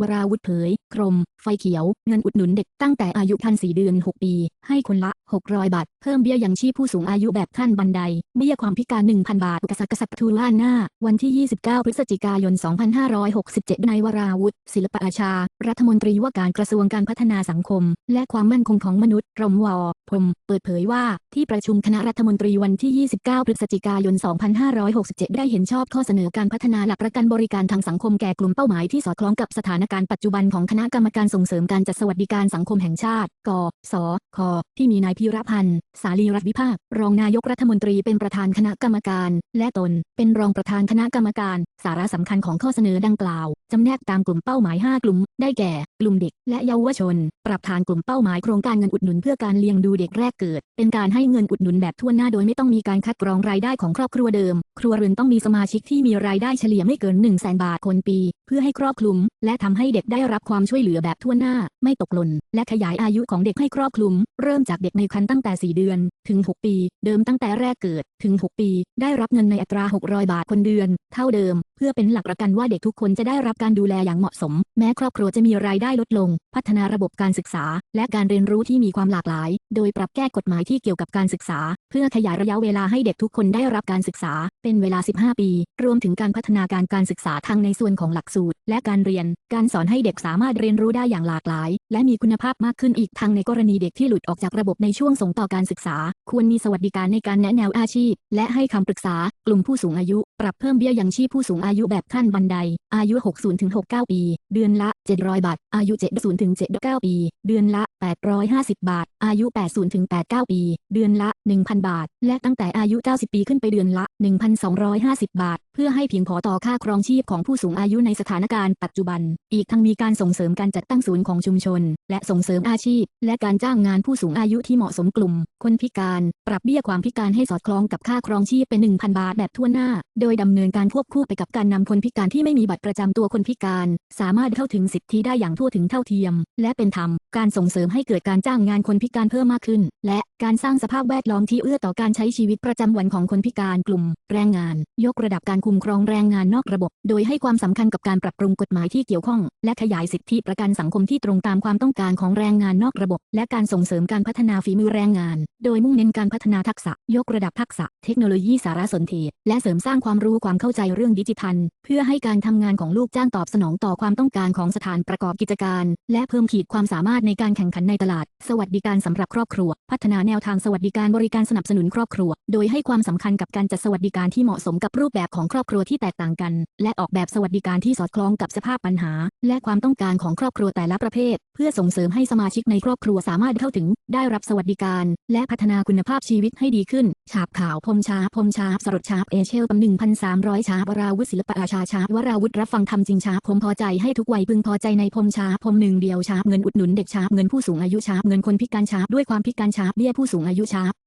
วราวุธเผย กรม ไฟเขียว เงินอุดหนุนเด็กตั้งแต่อายุทัน4เดือน 6 ปี ให้คนละ 600 บาท เพิ่มเบี้ยยังชีพผู้สูงอายุแบบขั้นบันได เบี้ยความพิการ 1,000 บาทกษัตริย์กษัตริย์ทูล่าหน้า วันที่ 29 พฤศจิกายน 2567 นายวราวุธศิลปอาชา รัฐมนตรีว่าการกระทรวงการพัฒนาสังคม และความมั่นคงของมนุษย์กรมวพมเปิดเผยว่าที่ประชุมคณะรัฐมนตรีวันที่ 29 พฤศจิกายน 2567 ได้เห็นชอบข้อเสนอการพัฒนาหลักประกันบริการทางสังคมแก่กลุ่มเป้าหมายที่สอดคล้องกับสถานการณ์ปัจจุบันของคณะณะกรรมการส่งเสริมการจัดสวัสดิการสังคมแห่งชาติ กสค ที่มีนายพีรพันธ์ สาลีรัตวิภาค รองนายกรัฐมนตรีเป็นประธานคณะกรรมการ และตน เป็นรองประธานคณะกรรมการ สาระสำคัญของข้อเสนอดังกล่าวจำแนกตามกลุ่มเป้าหมาย 5 กลุ่ม ได้แก่ กลุ่มเด็ก และเยาวชน ปรับฐานกลุ่มเป้าหมายโครงการเงินอุดหนุนเพื่อการเลี้ยงดูเด็กแรกเกิด เป็นการให้เงินอุดหนุนแบบทั่วหน้าโดยไม่ต้องมีการคัดกรองรายได้ของครอบครัวเดิม ครัวเรือนต้องมีสมาชิกที่มีรายได้เฉลี่ยไม่เกิน 1 0 0 0 0แบาทคนปี เพื่อให้ครอบคลุม และทำให้เด็กได้รับความช่วยเหลือแบบทั่วหน้า ไม่ตกหล่น และขยายอายุของเด็กให้ครอบคลุม เริ่มจากเด็กในครรภ์ตั้งแต่ 4 เดือน ถึง 6 ปี เดิมตั้งแต่แรกเกิด ถึง 6 ปี ได้รับเงินในอัตรา 600 บาทคนเดือน เท่าเดิม พื่อเป็นหลักประกันว่าเด็กทุกคนจะได้รับการดูแลอย่างเหมาะสม แม้ครอบครัวจะมีรายได้ลดลง พัฒนาระบบการศึกษา และการเรียนรู้ที่มีความหลากหลาย โดยปรับแก้กฎหมายที่เกี่ยวกับการศึกษา เพื่อขยายระยะเวลาให้เด็กทุกคนได้รับการศึกษา เป็นเวลา 15 ปี รวมถึงการพัฒนาการการศึกษาทั้งในส่วนของหลักสูตร และการเรียน การสอนให้เด็กสามารถเรียนรู้ได้อย่างหลากหลาย และมีคุณภาพมากขึ้นอีกทั้งในกรณีเด็กที่หลุดออกจากระบบในช่วงส่งต่อการศึกษา ควรมีสวัสดิการในการแนะแนวอาชีพ และให้คำปรึกษากลุ่มผู้สูงอายุ ปรับเพิ่มเบี้ยยังชีพผู้สูงอายุแบบขั้นบันได อายุ 60-69 ปี เดือนละ 700 บาท อายุ 70-79 ปี เดือนละ 850 บาท อายุ 80-89 ปี เดือนละ 1,000 บาท และตั้งแต่อายุ 90 ปีขึ้นไปเดือนละ 1,250 บาท เพื่อให้เพียงพอต่อค่าครองชีพของผู้สูงอายุในสถานการณ์ปัจจุบัน อีกทั้งมีการส่งเสริมการจัดตั้งศูนย์ของชุมชน และส่งเสริมอาชีพ และการจ้างงานผู้สูงอายุที่เหมาะสมกลุ่ม คนพิการ ปรับเบี้ยความพิการให้สอดคล้องกับค่าครองชีพเป็น 1,000 บาทแบบทั่วหน้า โดยดำเนินการควบคู่ไปกับการนำคนพิการที่ไม่มีบัตรประจำตัวคนพิการ สามารถเข้าถึงสิททธิได้อย่างทั่วถึงเท่าเทียม และเป็นธรรม การส่งเสริมให้เกิดการจ้างงานคนพิการเพิ่มมากขึ้น และการสร้างสภาพแวดล้อมที่เอื้อต่อการใช้ชีวิตประจำวันของคนพิการกลุ่ม แรงงาน ยกระดับการคุมครองแรงงานนอกระบบ โดยให้ความสำคัญกับการปรับปรุงกฎหมายที่เกี่ยวข้อง และขยายสิทธิประกันสังคมที่ตรงตามความต้องการของแรงงานนอกระบบ และการส่งเสริมการพัฒนาฝีมือแรงงาน โดยมุ่งเน้นการพัฒนาทักษะ ยกระดับทักษะ เทคโนโลยีสารสนเทศ และเสริมสร้างความรู้ความเข้าใจเรื่องดิจิทัล เพื่อให้การทำงานของลูกจ้างตอบสนองต่อความต้องการของสถานประกอบกิจการ และเพิ่มขีดความสามารถในการแข่งขันในตลาด สวัสดิการสำหรับครอบครัว พัฒนาแนวทางสวัสดิการบริการสนับสนุนครอบครัว โดยให้ความสำคัญกับการจัดสวัสดิการที่เหมาะสมกับรูปแบบของครอบครัวที่แตกต่างกัน และออกแบบสวัสดิการที่สอดคล้องกับสภาพปัญหา และความต้องการของครอบครัวแต่ละประเภท เพื่อส่งเสริมให้สมาชิกในครอบครัวสามารถเข้าถึง ได้รับสวัสดิการ และพัฒนาคุณภาพชีวิตให้ดีขึ้น ฉาบข่าวพมชาพมชาสรดชาเอเชลตำหนึ่งพันสามร้อยชาบวราวุธศิลปอาชาชาวราวุธรับฟังทำจริงชาผมพอใจให้ทุกวัยพึงพอใจในพมชาพมหนึ่งเดียวชาเงินอุดหนุนเด็กชาเงินผู้สูงอายุชาเงินคนพิการชาด้วยความพิการชาเบี้ยผู้สูงอายุชา